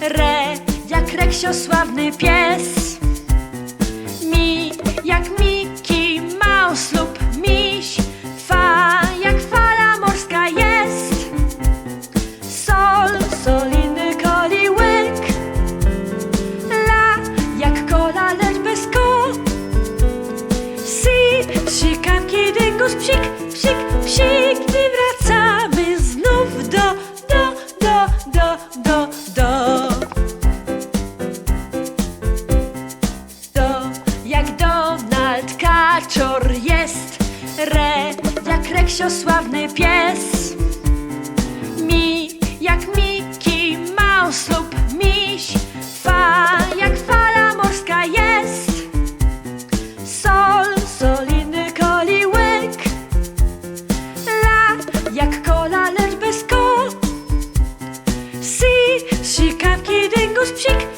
Re, jak Reksio sławny pies. Mi, jak Miki Maus lub miś. Fa, jak fala morska jest. Sol, soliny koliłyk. La, jak kola, lecz bez ko. Si, psikawki, dyngus, psik, psik, psik. Do, do, do. Jak Donald Kaczor jest. Re, jak Reksio sławny pies. Tuż.